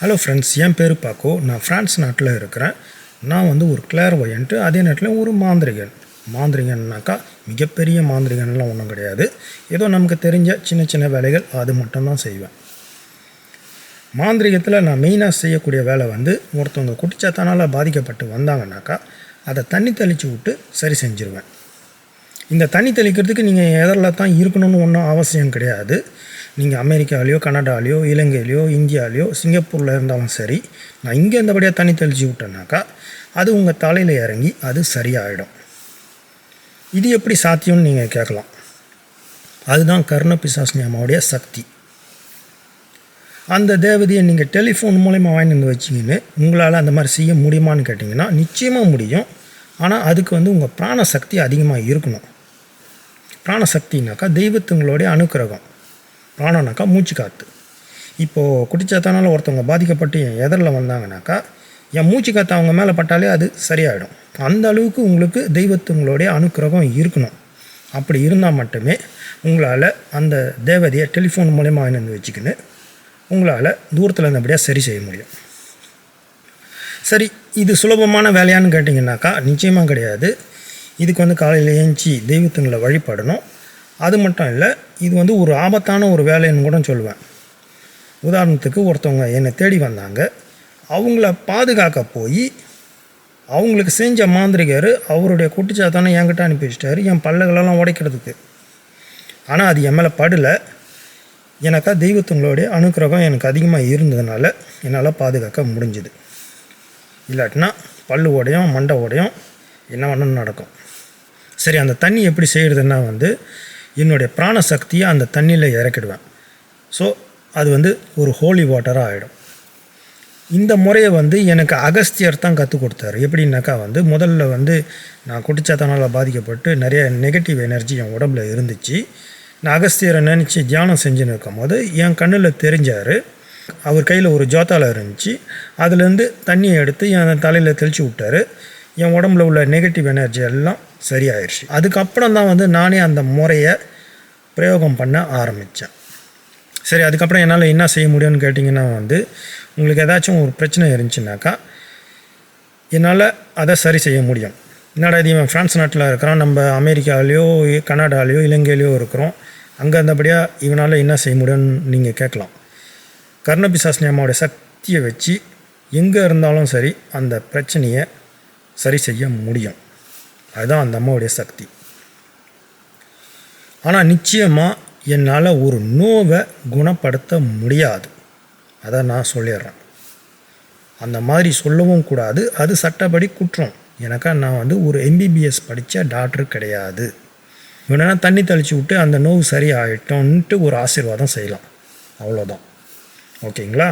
Hello friends என் பேர் பாக்கோ. நான் France நாட்டில் இருக்கிறேன். நான் வந்து ஒரு கிளேர் ஒயன்ட்டு அதே நேரத்தில் ஒரு மாந்திரிகன். மாந்திரிகன்னாக்கா மிகப்பெரிய மாந்திரிகன்லாம் ஒன்றும் கிடையாது. ஏதோ நமக்கு தெரிஞ்ச சின்ன சின்ன வேலைகள் அது மட்டும்தான் செய்வேன். மாந்திரிகத்தில் நான் மெயினாக செய்யக்கூடிய வேலை வந்து ஒருத்தவங்க குட்டிச்சாத்தானால் பாதிக்கப்பட்டு வந்தாங்கனாக்கா அதை தண்ணி தெளித்து விட்டு சரி செஞ்சுருவேன். இந்த தண்ணி தெளிக்கிறதுக்கு நீங்கள் எதிரில் தான் இருக்கணும்னு ஒன்றும் அவசியம் கிடையாது. நீங்கள் அமெரிக்காலேயோ கனடாலேயோ இலங்கையிலையோ இந்தியாலேயோ சிங்கப்பூரில் இருந்தாலும் சரி நான் இங்கே இருந்தபடியாக தண்ணி தெளித்து விட்டேனாக்கா அது உங்கள் தலையில் இறங்கி அது சரியாயிடும். இது எப்படி சாத்தியம்னு நீங்கள் கேட்கலாம். அதுதான் கர்ண பிசாசினியம்மாவுடைய சக்தி. அந்த தேவதையை நீங்கள் டெலிஃபோன் மூலயமா வாங்கி வந்து வச்சிங்கன்னு உங்களால் அந்த மாதிரி செய்ய முடியுமான்னு கேட்டிங்கன்னா நிச்சயமாக முடியும். ஆனால் அதுக்கு வந்து உங்கள் பிராண சக்தி அதிகமாக இருக்கணும். பிராணசக்தினாக்கா தெய்வத்துங்களுடைய அனுக்கிரகம். பிராணம்னாக்கா மூச்சு காற்று இப்போது குடிச்சாத்தானால் ஒருத்தவங்க பாதிக்கப்பட்டு என் எதிரில் வந்தாங்கனாக்கா என் மூச்சு காற்று அவங்க மேலே பட்டாலே அது சரியாயிடும். அந்த அளவுக்கு உங்களுக்கு தெய்வத்துங்களுடைய அனுக்கிரகம் இருக்கணும். அப்படி இருந்தால் மட்டுமே உங்களால் அந்த தேவதையை டெலிஃபோன் மூலயமா வாங்கி வச்சுக்கின்னு உங்களால் தூரத்தில் இருந்தபடியாக சரி செய்ய முடியும். சரி இது சுலபமான வேலையான்னு கேட்டிங்கனாக்கா நிச்சயமாக கிடையாது. இதுக்கு வந்து காலையில் ஏஞ்சி தெய்வத்துங்களை வழிபடணும். அது மட்டும் இல்லை இது வந்து ஒரு ஆபத்தான ஒரு வேலைன்னு கூட சொல்லுவேன் உதாரணத்துக்கு ஒருத்தவங்க என்னை தேடி வந்தாங்க. அவங்கள பாதுகாக்க போய் அவங்களுக்கு செஞ்ச மாந்திரிகர் அவருடைய குட்டிச்சாத்தானே என்கிட்ட அனுப்பி வச்சிட்டாரு என் பல்லுகளெல்லாம் உடைக்கிறதுக்கு. ஆனால் அது என் மேலே படலை. எனக்கா தெய்வத்துங்களுடைய அனுக்கிரகம் எனக்கு அதிகமாக இருந்ததுனால என்னால் பாதுகாக்க முடிஞ்சுது. இல்லாட்டினா பல்லு உடையும் மண்டை உடையும் என்ன வேணும்னு நடக்கும். சரி அந்த தண்ணி எப்படி செய்கிறதுன்னா வந்து என்னுடைய பிராண சக்தியை அந்த தண்ணியில் இறக்கிடுவேன். ஸோ அது வந்து ஒரு ஹோலி வாட்டராக ஆகிடும் இந்த முறையை வந்து எனக்கு அகஸ்தியர் தான் கற்றுக் கொடுத்தாரு. எப்படின்னாக்கா வந்து முதல்ல வந்து நான் குடிச்சாத்தனால் பாதிக்கப்பட்டு நிறைய நெகட்டிவ் எனர்ஜி என் உடம்புல இருந்துச்சு. நான் அகஸ்தியரை நினச்சி தியானம் செஞ்சுன்னு இருக்கும் போது என் கண்ணில் தெரிஞ்சார். அவர் கையில் ஒரு ஜோத்தால இருந்துச்சு. அதுலேருந்து தண்ணியை எடுத்து என் தலையில் தெளித்து விட்டாரு. என் உடம்புல உள்ள நெகட்டிவ் எனர்ஜி எல்லாம் சரியாயிடுச்சு அதுக்கப்புறம் தான் வந்து நானே அந்த முறையை பிரயோகம் பண்ண ஆரம்பித்தேன். சரி அதுக்கப்புறம் என்னால் என்ன செய்ய முடியும்னு கேட்டிங்கன்னா வந்து உங்களுக்கு ஏதாச்சும் ஒரு பிரச்சனை இருந்துச்சுனாக்கா என்னால் அதை சரி செய்ய முடியும். என்னடா இது இவன் ஃப்ரான்ஸ் நாட்டில் இருக்கிறான் நம்ம அமெரிக்காலேயோ கனடாலேயோ இலங்கையிலையோ இருக்கிறோம். அங்கே இருந்தபடியாக இவனால் என்ன செய்ய முடியும்னு நீங்கள் கேட்கலாம். கர்ணபிசாஸ்னி அம்மாவோடைய சக்தியை வச்சு எங்கே இருந்தாலும் சரி அந்த பிரச்சனையை சரி செய்ய முடியும். அதுதான் அந்த அம்மாவுடைய சக்தி. ஆனால் நிச்சயமாக என்னால் ஒரு நோவை குணப்படுத்த முடியாது. அதை நான் சொல்லிடுறேன். அந்த மாதிரி சொல்லவும் கூடாது. அது சட்டப்படி குற்றம். எனக்கா நான் வந்து ஒரு எம்பிபிஎஸ் படித்த டாக்டர் கிடையாது. வேணா தண்ணி தெளித்து விட்டு அந்த நோவு சரி ஆகிட்டோன்ட்டு ஒரு ஆசீர்வாதம் செய்யலாம். அவ்வளோதான் ஓகேங்களா?